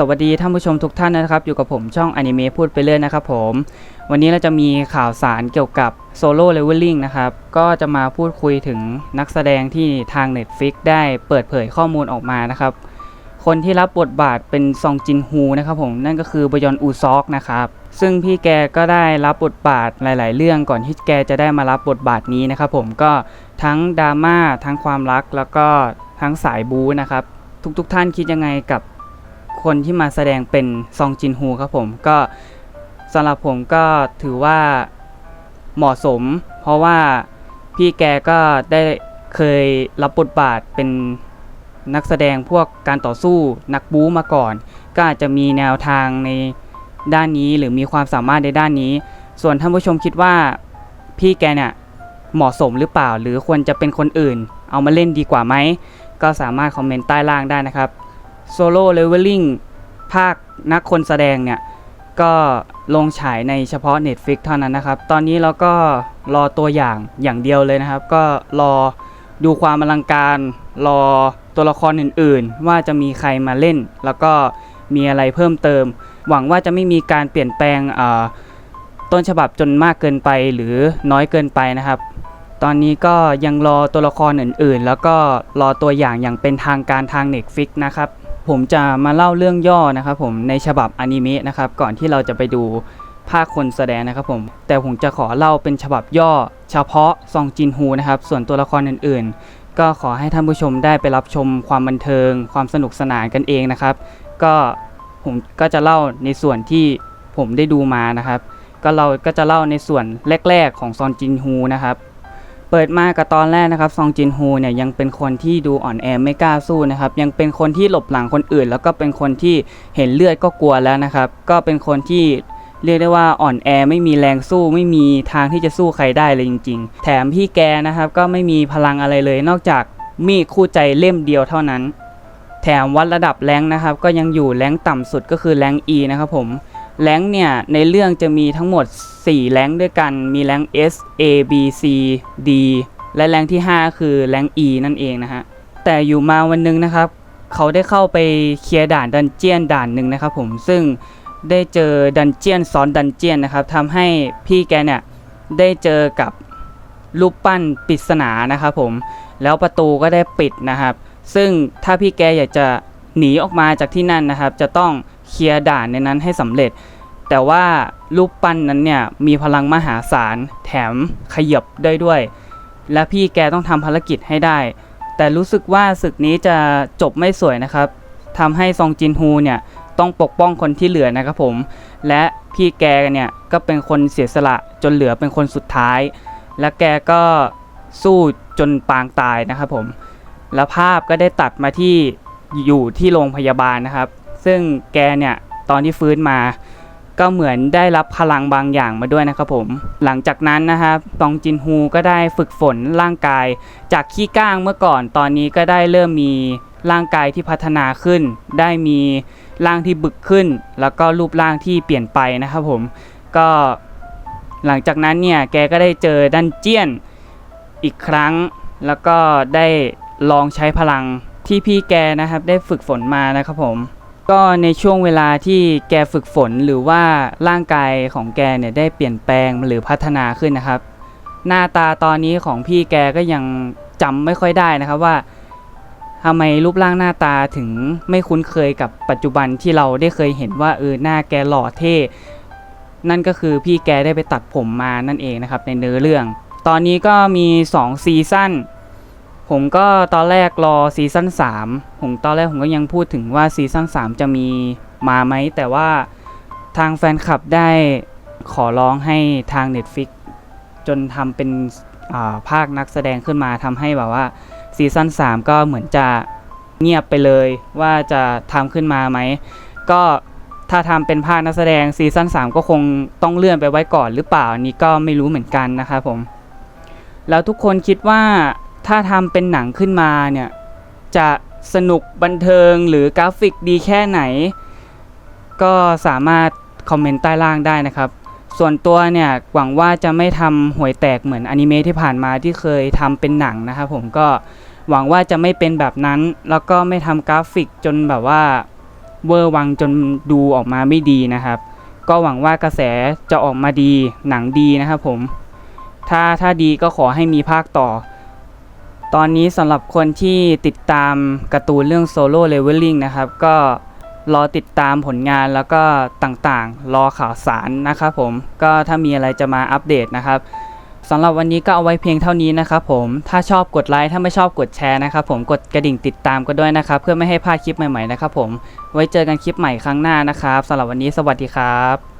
สวัสดีท่านผู้ชมทุกท่านนะครับ อยู่กับผมช่องอนิเมะพูดไปเรื่อยนะครับผม วันนี้เราจะมีข่าวสารเกี่ยวกับโซโล่เลเวลลิ่งนะครับ ก็จะมาพูดคุยถึงนักแสดงที่ทาง Netflix ได้เปิดเผยข้อมูลออกมานะครับ คนที่รับบทบาทเป็นซองจินฮูนะครับผม นั่นก็คือบยอนอูซอกนะครับ ซึ่งพี่แกก็ได้รับบทบาทหลาย ๆ เรื่องก่อนที่แกจะได้มารับบทบาทนี้นะครับผมก็ทั้งดราม่าทั้งความรักแล้วก็ทั้งสายบู๊นะครับทุก ๆ ท่านคิดยังไงกับ คนที่มาแสดงเป็นซองจินฮูครับผม ก็สำหรับผมก็ถือว่าเหมาะสม เพราะว่าพี่แกก็ได้เคยรับบทบาทเป็นนักแสดงพวกการต่อสู้นักบู๊มาก่อน ก็อาจจะมีแนวทางในด้านนี้หรือมีความสามารถในด้านนี้ ส่วนท่านผู้ชมคิดว่าพี่แกเนี่ยเหมาะสมหรือเปล่า หรือควรจะเป็นคนอื่น เอามาเล่นดีกว่าไหม ก็สามารถคอมเมนต์ใต้ล่างได้นะครับ โซโล่เลเวลลิ่งภาคนักคนแสดงเนี่ย ก็ลงฉายในเฉพาะ Netflix เท่านั้นนะครับ ตอนนี้เราก็รอตัวอย่างอย่างเดียวเลยนะครับ ก็รอดูความอลังการ รอตัวละครอื่นๆ ว่าจะมีใครมาเล่น แล้วก็มีอะไรเพิ่มเติม หวังว่าจะไม่มีการเปลี่ยนแปลงต้นฉบับจนมากเกินไปหรือน้อยเกินไปนะครับ ตอนนี้ก็ยังรอตัวละครอื่นๆ แล้วก็รอตัวอย่างอย่างเป็นทางการทาง Netflix นะครับ ผมจะมาเล่าเรื่องย่อนะครับผมในฉบับอนิเมะนะครับก่อนที่เราจะไปดูภาคคนแสดงนะครับผมแต่ผมจะขอเล่าเป็นฉบับย่อ เฉพาะซองจินฮูนะครับส่วนตัวละครอื่นๆ ก็ขอให้ท่านผู้ชมได้ไปรับชมความบันเทิง ความสนุกสนานกันเองนะครับ ก็ผมก็จะเล่าในส่วนที่ผมได้ดูมานะครับ ก็เราก็จะเล่าในส่วนแรก ๆ ของซอนจินฮูนะครับ เปิดมากับตอนแรกนะครับซองจินฮูเนี่ยยังเป็นคนที่ดูอ่อนแอไม่กล้าสู้นะครับยังเป็นคนที่หลบหลังคนอื่น แล้วก็เป็นคนที่เห็นเลือดก็กลัวแล้วนะครับก็เป็นคนที่เรียกได้ว่าอ่อนแอไม่มีแรงสู้ไม่มีทางที่จะสู้ใครได้เลยจริง ๆ แถมพี่แกนะครับก็ไม่มีพลังอะไรเลยนอกจากมีคู่ใจเล่มเดียวเท่านั้น แถมวัดระดับแรงนะครับก็ยังอยู่แรงต่ำสุดก็คือแรง E นะครับผม แรงเนี่ยในเรื่องจะมีทั้งหมด 4 แรงด้วยกัน มีแรง S A B C D และแรงที่ 5 คือแรง E นั่นเองนะฮะ แต่อยู่มาวันหนึงนะครับ เขาได้เข้าไปเคลียร์ด่านดันเจียนด่านหนึ่งนะครับผม ซึ่งได้เจอดันเจียนซ้อนดันเจียนนะครับทำให้พี่แกเนี่ยได้เจอกับรูปปั้นปริศนานะครับผม แล้วประตูก็ได้ปิดนะครับ ซึ่งถ้าพี่แกอยากจะหนีออกมาจากที่นั่นนะครับ จะต้อง เคลียร์ด่านในนั้นให้สำเร็จ แต่ว่ารูปปั้นนั้นเนี่ยมีพลังมหาศาลแถมขยับได้ด้วย และพี่แกต้องทำภารกิจให้ได้ แต่รู้สึกว่าศึกนี้จะจบไม่สวยนะครับทำให้ซองจินฮูเนี่ยต้องปกป้องคนที่เหลือนะครับผม และพี่แกเนี่ยก็เป็นคนเสียสละจนเหลือเป็นคนสุดท้าย และแกก็สู้จนปางตายนะครับผม แล้วภาพก็ได้ตัดมาที่อยู่ที่โรงพยาบาลนะครับ ซึ่งแกเนี่ยตอนที่ฟื้นมา ก็เหมือนได้รับพลังบางอย่างมาด้วยนะครับผม หลังจากนั้นนะครับตองจินฮูก็ได้ฝึกฝนร่างกาย จากขี้ก้างเมื่อก่อนตอนนี้ก็ได้เริ่มมีร่างกายที่พัฒนาขึ้น ได้มีร่างที่บึกขึ้น แล้วก็รูปร่างที่เปลี่ยนไปนะครับผมก็หลังจากนั้นเนี่ยแกก็ได้เจอดันเจียนอีกครั้ง แล้วก็ได้ลองใช้พลังที่พี่แกนะครับได้ฝึกฝนมานะครับผม ก็ในช่วงเวลาที่แกฝึกฝนหรือว่าร่างกายของแกเนี่ยได้เปลี่ยนแปลงหรือพัฒนาขึ้นนะครับ หน้าตาตอนนี้ของพี่แกก็ยังจำไม่ค่อยได้นะครับว่าทำไมรูปร่างหน้าตาถึงไม่คุ้นเคยกับปัจจุบันที่เราได้เคยเห็นว่าเออหน้าแกหล่อเท่ นั่นก็คือพี่แกได้ไปตัดผมมานั่นเองนะครับในเนื้อเรื่อง ตอนนี้ก็มี2ซีซั่น ผมก็ตอนแรกรอซีซั่น3ผมตอนแรกผมก็ยังพูดถึงว่าซีซั่น3จะมีมาไหม แต่ว่าทางแฟนคลับได้ขอร้องให้ทาง Netflix จนทำเป็นาภาคนักแสดงขึ้นมาทำให้แบบว่าซีซั่น3ก็เหมือนจะเงียบไปเลยว่าจะทำขึ้นมาไหม ก็ถ้าทำเป็นภาคนักแสดงซีซั่น3ก็คงต้องเลื่อนไปไว้ก่อนหรือเปล่านนี้ก็ไม่รู้เหมือนกันนะครับผม แล้วทุกคนคิดว่า ถ้าทำเป็นหนังขึ้นมาเนี่ยจะสนุกบันเทิงหรือกราฟิกดีแค่ไหน ก็สามารถคอมเมนต์ใต้ล่างได้นะครับ ส่วนตัวเนี่ยหวังว่าจะไม่ทำห่วยแตกเหมือนอนิเมะที่ผ่านมาที่เคยทำเป็นหนังนะครับผมก็หวังว่าจะไม่เป็นแบบนั้น แล้วก็ไม่ทำกราฟิกจนแบบว่าเวอร์วังจนดูออกมาไม่ดีนะครับ ก็หวังว่ากระแสจะออกมาดีหนังดีนะครับผมถ้าถ้าดีก็ขอให้มีภาคต่อ ตอนนี้สำหรับคนที่ติดตามการ์ตูนเรื่อง Solo Leveling นะครับ ก็รอติดตามผลงานแล้วก็ต่างๆ รอข่าวสารนะครับผม ก็ถ้ามีอะไรจะมาอัปเดตนะครับสำหรับวันนี้ก็เอาไว้เพียงเท่านี้นะครับผม ถ้าชอบกดไลค์ ถ้าไม่ชอบกดแชร์นะครับผม กดกระดิ่งติดตามก็ด้วยนะครับ เพื่อไม่ให้พลาดคลิปใหม่ๆนะครับผม ไว้เจอกันคลิปใหม่ครั้งหน้านะครับสำหรับวันนี้สวัสดีครับ